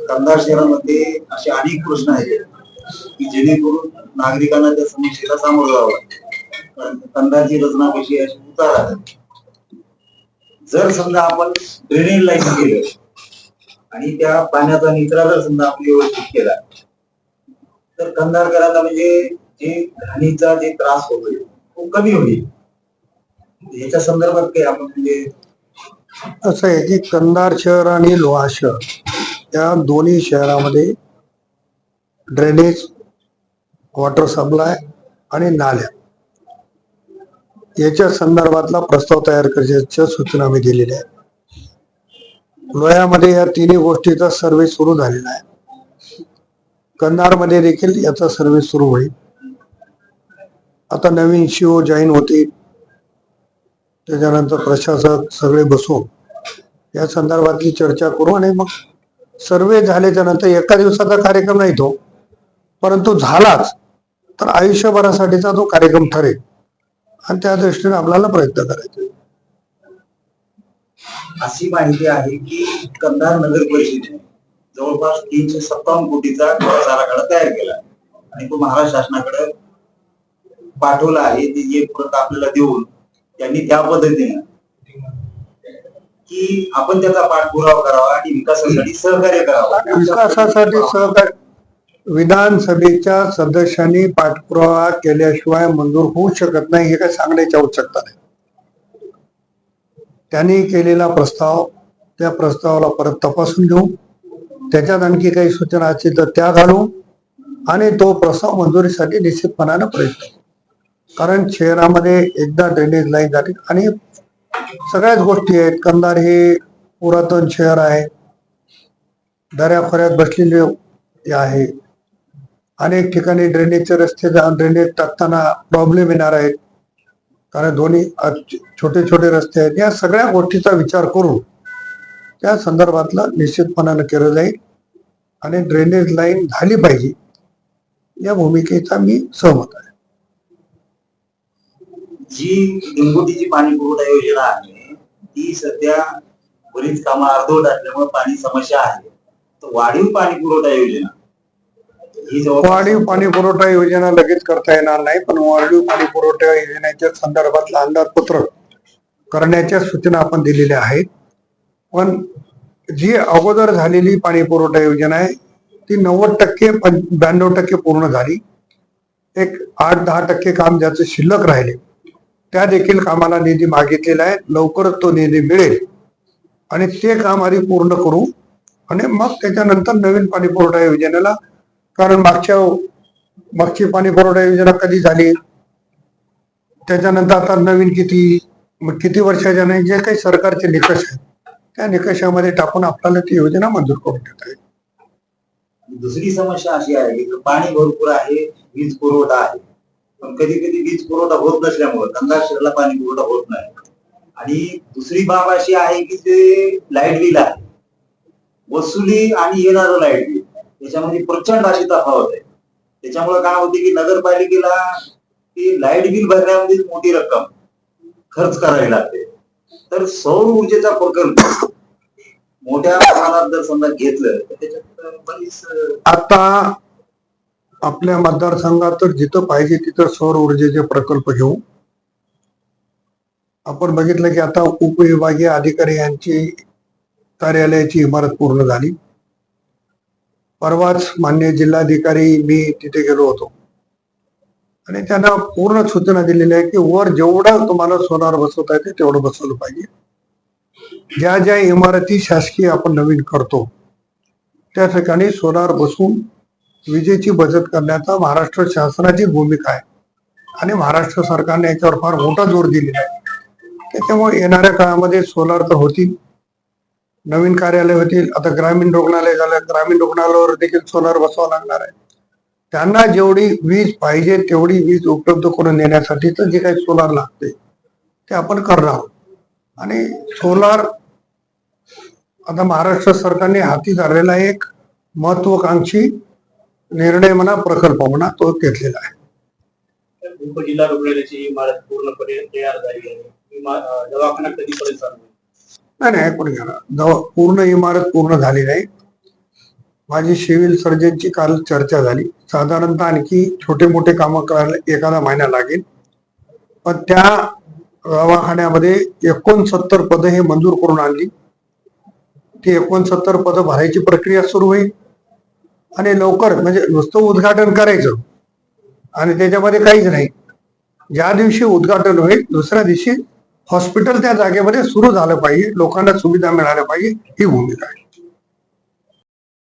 कंधार शहरामध्ये असे अनेक प्रश्न आहेत की जेणेकरून नागरिकांना त्या समस्येला सामोरं जावं कंदाची कारण कंधारची रचना कशी अशी उतार आहे जर समजा आपण ड्रेनेज लाईन केलं आणि त्या पाण्याचा निचरा जर समजा आपण व्यवस्थित केला तर कंधारकरांना म्हणजे जे घाणीचा जे त्रास होतोय तो कमी होईल. याच्या संदर्भात काही आपण म्हणजे असं आहे की कंधार शहर आणि लोहा शहर या दोन्ही शहरामध्ये ड्रेनेज वॉटर सप्लाय आणि नाल्या. याच्या संदर्भातला प्रस्ताव तयार करण्याच्या सूचना मी दिलेल्या आहेत. लोह्यामध्ये या तिन्ही गोष्टीचा सर्वे सुरू झालेला आहे. कंधारमध्ये देखील याचा सर्वे सुरू होईल. आता नवीन शिओ जॉईन होतील त्याच्यानंतर प्रशासक सगळे बसून या संदर्भातली चर्चा करू आणि मग सर्वे झाल्याच्यानंतर एका दिवसाचा कार्यक्रम नाही तो परंतु झालाच. तर आयुष्यभरासाठीचा तो कार्यक्रम ठरेल. आणि त्या दृष्टीने आपल्याला प्रयत्न करायचे. अशी माहिती आहे की कंधार नगर परिषदेने जवळपास तीनशे सत्तावन्न कोटीचा विकास आराखडा तयार केला. आणि तो महाराष्ट्र शासनाकडे पाठवला आहे. ते परत आपल्याला देऊन त्यांनी त्या पद्धतीने की आपण त्याचा पाठपुरावा करावा आणि विकासासाठी सहकार्य करावं. विकासासाठी सहकार्य विधानसभेच्या सदस्यांनी पाठपुरावा केल्याशिवाय मंजूर होऊ शकत नाही हे काही सांगण्याची आवश्यकता नाही. त्यांनी केलेला प्रस्ताव त्या प्रस्तावाला परत तपासून घेऊ. त्याच्यात आणखी काही सूचना असतील तर त्या घालू. आणि तो प्रस्ताव मंजुरीसाठी निश्चितपणानं प्रयत्न करू. कारण शहरामध्ये एकदा ड्रेनेज लाईन झाली आणि सगळ्याच गोष्टी आहेत. कंधार हे पुरातन शहर आहे. दऱ्याखोऱ्यात बसलेले आहे. अनेक ठिकाणी ड्रेनेजचे रस्ते जाऊन ड्रेनेज टाकताना प्रॉब्लेम येणार आहेत. कारण दोन्ही छोटे छोटे रस्ते आहेत. या सगळ्या गोष्टीचा विचार करून त्या संदर्भातला निश्चितपणानं केलं जाईल आणि ड्रेनेज लाईन झाली पाहिजे. या भूमिकेचा मी सहमत आहे. जी लिंगोटीची पाणी पुरवठा योजना आहे ती सध्या बरीच कामं अर्धवट असल्यामुळे पाणी समस्या आहे. तर वाढीव पाणी पुरवठा योजना ही जवळपास वाढीव पाणी पुरवठा योजना लगेच करता येणार नाही पण वाढीव पाणी पुरवठा योजनेच्या संदर्भातलं अंदाजपत्रक करण्याच्या सूचना आपण दिलेल्या आहेत. पण जी अगोदर झालेली पाणी पुरवठा योजना आहे ती नव्वद टक्के ब्याण्णव टक्के पूर्ण झाली. एक आठ दहा टक्के काम ज्याचं शिल्लक राहिले त्या देखील कामाला निधी मागितलेला आहे. लवकरच तो निधी मिळेल. आणि ते काम आधी पूर्ण करू. आणि मग त्याच्यानंतर नवीन पाणी पुरवठा योजनेला कारण मागच्या मागची पाणी पुरवठा योजना कधी झाली? त्याच्यानंतर आता नवीन किती मग किती वर्षाच्या नाही जे काही सरकारचे निकष आहेत त्या निकषामध्ये टाकून आपल्याला ती योजना मंजूर करून देता येईल. दुसरी समस्या अशी आहे की पाणी भरपूर आहे वीज पुरवठा आहे. पण कधी कधी वीज पुरवठा होत नसल्यामुळे कंधार शहराला पाणी पुरवठा होत नाही. आणि दुसरी बाब अशी आहे की ते लाइट बिल आहे. वसुली आणि येणारं लाइट बिल याच्यामध्ये प्रचंड अशी तफावत आहे. त्याच्यामुळे काय होते की नगरपालिकेला ती लाइट बिल भरण्यामध्ये मोठी रक्कम खर्च करावी लागते. तर सौर ऊर्जेचा प्रकल्प मोठ्या प्रमाणात जर समजा घेतलं तर त्याच्यात आता आपल्या मतदारसंघात तर जिथं पाहिजे तिथं सौर ऊर्जेचे प्रकल्प घेऊ. आपण बघितलं की आता उपविभागीय अधिकारी यांची कार्यालयाची इमारत पूर्ण झाली. परवाच मान्य जिल्हाधिकारी मी तिथे गेलो होतो. आणि त्यांना पूर्ण सूचना दिलेल्या आहे की वर जेवढं तुम्हाला सोनार बसवता येते तेवढं बसवलं पाहिजे. ज्या ज्या इमारती शासकीय आपण नवीन करतो त्या ठिकाणी सोनार बसून विजेची बचत करण्याचा महाराष्ट्र शासनाची भूमिका आहे. आणि महाराष्ट्र सरकारने याच्यावर फार मोठा जोर दिलेला आहे. त्याच्यामुळे येणाऱ्या काळामध्ये सोलार तर होतील. नवीन कार्यालय होतील. आता ग्रामीण रुग्णालय झालं. ग्रामीण रुग्णालयावर देखील सोलार बसवावं लागणार आहे. त्यांना जेवढी वीज पाहिजे तेवढी वीज उपलब्ध करून देण्यासाठी तर जे काही सोलार लागते ते आपण करणार आहोत. आणि सोलार आता महाराष्ट्र सरकारने हाती धरलेला एक महत्वाकांक्षी निर्णय म्हणा प्रकल्प म्हणा तो घेतलेला आहे. उपजिल्हा रुग्णालयाची इमारत पूर्णपणे तयार झाली आहे. दवाखाना कधीपर्यंत? नाही नाही ना. दवा पूर्ण इमारत पूर्ण झाली नाही. माझी सिव्हिल सर्जनची काल चर्चा झाली. साधारणतः आणखी छोटे मोठे कामं करायला एखादा महिना लागेल. पण त्या दवाखान्यामध्ये एकोणसत्तर पदं हे मंजूर करून आणली. ती एकोणसत्तर पदं भरायची प्रक्रिया सुरू होईल. आणि लवकर म्हणजे नुसतं उद्घाटन करायचं. आणि त्याच्यामध्ये काहीच नाही. ज्या दिवशी उद्घाटन होईल दुसऱ्या दिवशी हॉस्पिटल त्या जागेमध्ये सुरू झालं पाहिजे. लोकांना सुविधा मिळाल्या पाहिजे. ही भूमिका आहे.